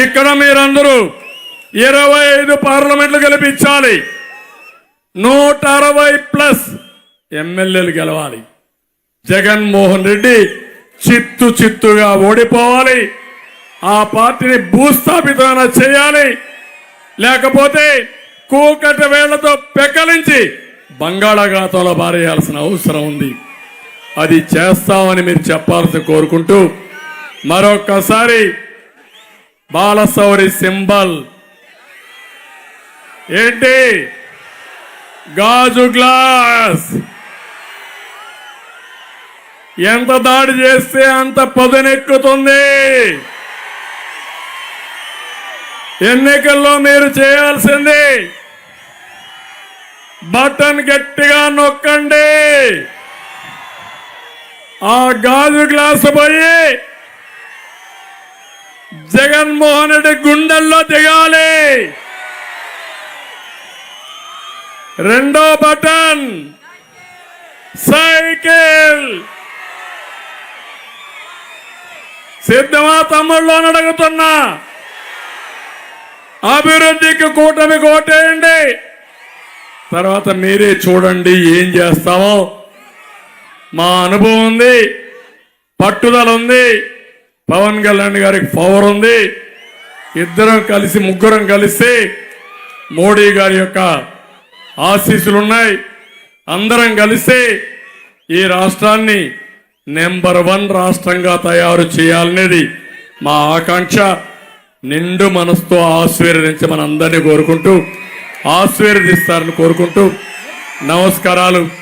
ఇక్కడ మీరందరూ ఇరవై ఐదు పార్లమెంట్లు గెలిపించాలి. నూట అరవై ప్లస్ ఎమ్మెల్యేలు గెలవాలి. జగన్మోహన్ రెడ్డి చిత్తు చిత్తుగా ఓడిపోవాలి. ఆ పార్టీని భూస్థాపితమైన చేయాలి. లేకపోతే కూకట వేళ్ళతో పెక్కలించి బంగాళాఖాతంలో బారేయాల్సిన అవసరం ఉంది. అది చేస్తామని మీరు చెప్పాల్సి కోరుకుంటూ మరొక్కసారి బాలసౌరి సింబల్. ఏంటి? గాజు గ్లాస్. ఎంత దాడి చేస్తే అంత పదునెక్కుతుంది. ఎన్నికల్లో మీరు చేయాల్సింది బటన్ గట్టిగా నొక్కండి. ఆ గాజు గ్లాసు పోయి జగన్మోహన్ రెడ్డి గుండెల్లో దిగాలి. రెండో బటన్. సైకిల్. సిద్ధమా తమ్ముళ్ళు అని అడుగుతున్నా. అభివృద్ధికి కూటమి కోటేయండి. తర్వాత మీరే చూడండి ఏం చేస్తామో. మా అనుభవం ఉంది పట్టుదల ఉంది. పవన్ కళ్యాణ్ గారికి పవర్ ఉంది. ఇద్దరం కలిసి ముగ్గురం కలిసి మోడీ గారి యొక్క ఆశీస్సులు ఉన్నాయి. అందరం కలిసి ఈ రాష్ట్రాన్ని నెంబర్ వన్ రాష్ట్రంగా తయారు చేయాలనేది మా ఆకాంక్ష. నిండు మనసుతో ఆశీర్వదించి మనందరినీ కోరుకుంటూ ఆశీర్వదిస్తారని కోరుకుంటూ నమస్కారాలు.